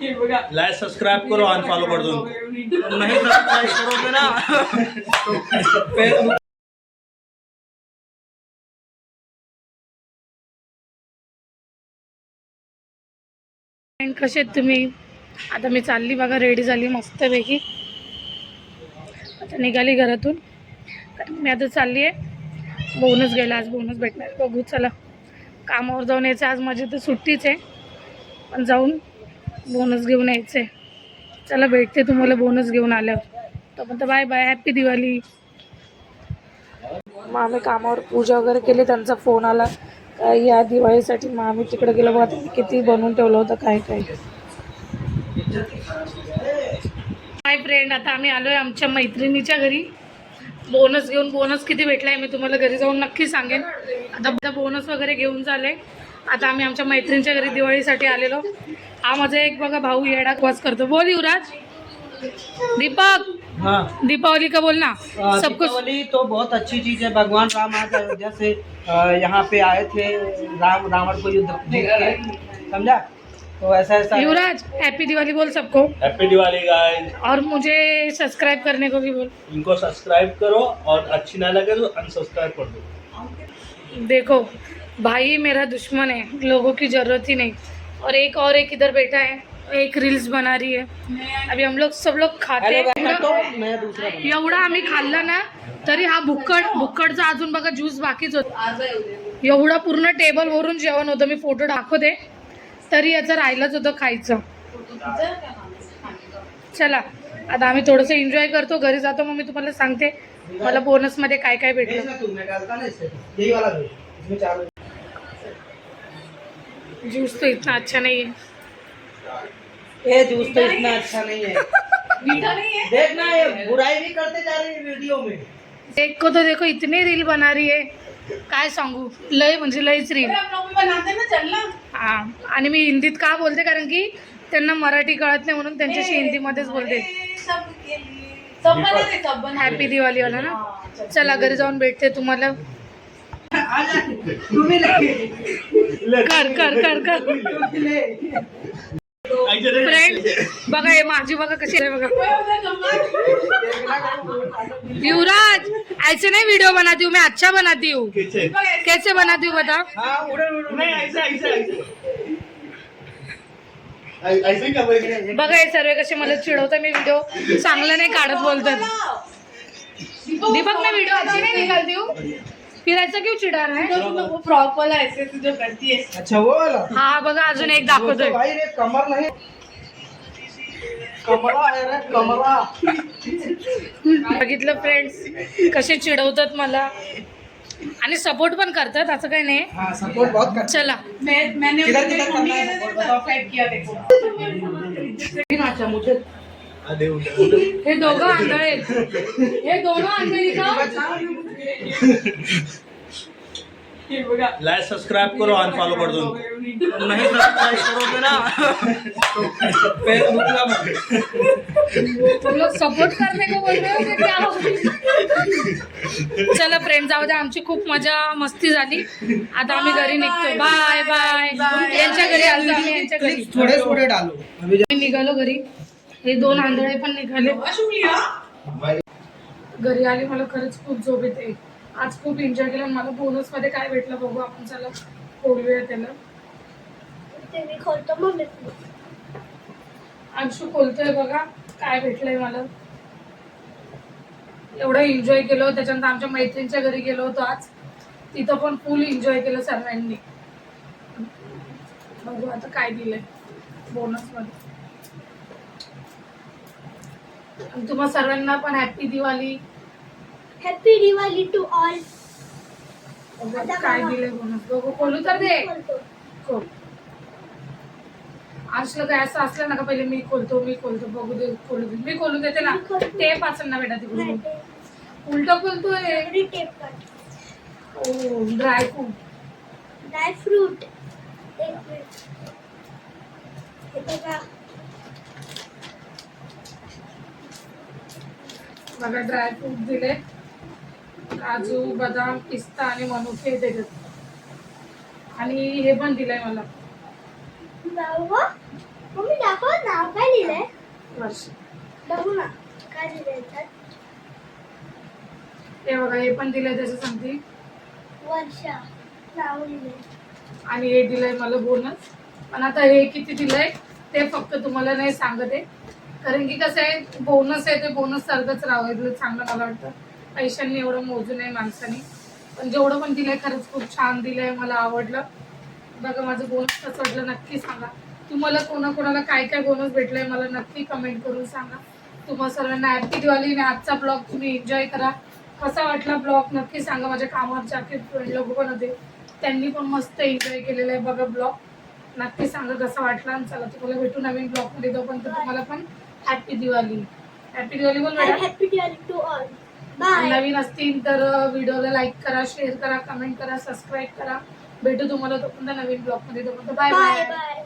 Like subscribe करो unfollow कर दो। नहीं सब्सक्राइब करोगे ना। फेसबुक फ्रेंड कसे आहेत तुम्ही? आता मी चालली बघा रेडी झाली मस्तपैकी. आता निघाली घरातून. कारण मी आता चालली आहे. बोनस गेला आज बोनस भेटणार. बघू चला. कामावर जाऊन यायचं. आज माझी तर सुट्टीच आहे. पण जाऊन बोनस घेऊन यायचं आहे चला भेटते तुम्हाला बोनस घेऊन आल्यावर. तोपर्यंत बाय बाय हॅप्पी दिवाळी. मग आम्ही कामावर पूजा वगैरे केली त्यांचा फोन आला. का या दिवाळीसाठी मग आम्ही तिकडे गेलो बघा त्यांनी किती बनवून ठेवलं होतं काय काय. हाय फ्रेंड आता आम्ही आलोय आमच्या मैत्रिणीच्या घरी. बोनस घेऊन बोनस किती भेटलाय मी तुम्हाला घरी जाऊन नक्की सांगेन. आता आता बोनस वगैरे घेऊन झाले आता आम्ही आमच्या मैत्रिणीच्या घरी दिवाळीसाठी आलेलो. हा माझा एक बघा भाऊ येडा वास करतो. बोल युवराज. दीपक. हाँ. दीपावली का बोलना अ, सब कुछ दीपावली तो बहुत अच्छी चीज़ है। भगवान राम आज अयोध्या से यहाँ पे आए थे। राम रावण को युद्ध समझा? तो ऐसा ऐसा है। युवराज हैप्पी दिवाली बोल सबको। हैप्पी दिवाली गाइस और मुझे सब्सक्राइब करने को भी बोल। इनको सब्सक्राइब करो और अच्छी ना लगे तो अनसब्सक्राइब कर दो। देखो भाई मेरा दुश्मन है लोगों की ज़रूरत ही नहीं। और एक और एक इधर बैठा है एक रील्स बना रही है। अभी हम लोग सब लोग खाते हैं। तो एवढा आम्ही खाल्ला ना तरी हा भुक्कड भुक्कडचा अजून बघा ज्यूस बाकीच होता. एवढा पूर्ण टेबल वरून जेवण होतं मी फोटो दाखवते. तरी याचं राहिलंच होतं खायचं. चला आता आम्ही थोडंसं एन्जॉय करतो घरी जातो मग मी तुम्हाला सांगते मला बोनसमध्ये काय काय भेटलं. ना तू इतना अच्छा नहीं है। ये जूस तो इतना अच्छा नहीं है। मीठा नहीं है? देखना ये बुराई भी करते जा रही है वीडियो में। एक को तो देखो इतनी रील बना रही है। काय सांगू? लय म्हणजे लयच रील। हा आणि मी हिंदीत का बोलते? कारण की त्यांना मराठी कळत नाही म्हणून त्यांच्याशी हिंदीमध्येच बोलते. हॅपी दिवाळी वाला ना? चला. घरी जाऊन भेटते तुम्हाला. कर कर कर कर. फ्रेंड बघा हे माझी बघा कशी आहे बघा. युवराज ऐसे नहीं वीडियो बनाती हूँ मैं अच्छा बनाती हूँ. कैसे बनाती हूँ बता? बघा हे सर्व कसे मला चिडवतात मी व्हिडिओ चांगला नाही काढत बोलतात. दीपक मैं वीडियो अच्छी नहीं निकालती हूँ. फिर ऐसा क्यों चिढ़ा रहा है वो फ्रॉक वाला ऐसे ऐसे जो करती है अच्छा वो वाला हा. बघा अजून एक दाखवतोय. तो भाई रे कमर नहीं. कमरा है रे कमरा. बघितलं फ्रेंड्स कसे चिडवतात मला. आणि सपोर्ट पण करतात असं काही नाही. हाँ सपोर्ट बहुत कर चला. है के हे दोघं आंधळे आहेत. हे। दोघं आंधळी का हे लाइक सब्सक्राइब करो अनफॉलो कर दो नहीं सब्सक्राइब करोगे ना. फेसबुक का तुम लोग सपोर्ट करने को बोल रहे हो कि क्या हो चला फ्रेंड जाऊ द्या. आमची खूप मजा मस्ती झाली. आता आम्ही घरी निघतो. बाय बाय यांच्या घरी आलो आम्ही यांच्या घरी. थोड़े थोड़े डालो निघालो घरी. हे दोन आंधळे पण निघाले. घरी आली मला खरंच खूप झोप येते. आज खूप एन्जॉय केलं. मला बोनसमध्ये काय भेटलं बघू आपण. चला खोलूया त्याला. अंशू खोलतोय बघा काय भेटलंय मला. एवढं एन्जॉय केलं. त्याच्यानंतर आमच्या मैत्रिणीच्या घरी गेलो होतो आज. तिथं पण फुल एन्जॉय केलं सर्वांनी. बघू आता काय दिलंय बोनसमध्ये आणि तुम्हा सर्वांना पण happy Diwali. Happy Diwali to all काय बोनस बघू खोलू तर दे. खोल. असलं काय असं असलं ना का पहिले मी खोलतो मी खोलतो बघू दे खोलू दे. मी खोलून देते ना. ते पासून ना बेटा तिकडून. उलट खोलतोय. Tape dry fruit dry fruit एक मिनिट हे बघा बघा ड्राय फ्रूट दिले. काजू बदाम पिस्ता आणि मनुके त्याच्यात आणि हे पण दिलंय मला. मम्मी दाखव ना हर्ष बघू ना काय दिलं याच्यात? हे बघा हे पण दिलंय त्याचं सांगते वर्षा. नाव लिहिलंय आणि हे दिलंय मला बोनस पण आता हे किती दिलंय ते फक्त तुम्हाला नाही सांगत. आहे कारण की कसं आहे बोनस आहे ते बोनस सारखंच राहावं चांगलं मला वाटतं. पैशांनी एवढं मोजू नये माणसाने. पण जेवढं पण दिलंय खरंच खूप छान दिलंय मला आवडलं. बघा माझं बोनस कसं वाटलं नक्की सांगा. तुम्हाला कोणाकोणाला काय काय बोनस भेटलंय मला नक्की कमेंट करून सांगा. तुम्हा सर्वांना हॅपी दिवाळी आणि आजचा ब्लॉग तुम्ही एन्जॉय करा. कसा वाटला ब्लॉग नक्की सांगा. माझ्या कामाच्या अख्खे फ्रेंड लोक पण होते. त्यांनी पण मस्त एन्जॉय केलेला आहे बघा ब्लॉग नक्की सांगा कसा वाटला आणि चला तुम्हाला भेटू नवीन ब्लॉगमध्ये तोपर्यंत. तुम्हाला पण हॅपी दिवाळी हॅपी दिवाळी बोल madam. Happy Diwali to all bye नवीन असतील तर व्हिडिओला लाईक करा शेअर करा कमेंट करा सबस्क्राईब करा. भेटू तुम्हाला तोपर्यंत नवीन ब्लॉगमध्ये तोपर्यंत. Bye bye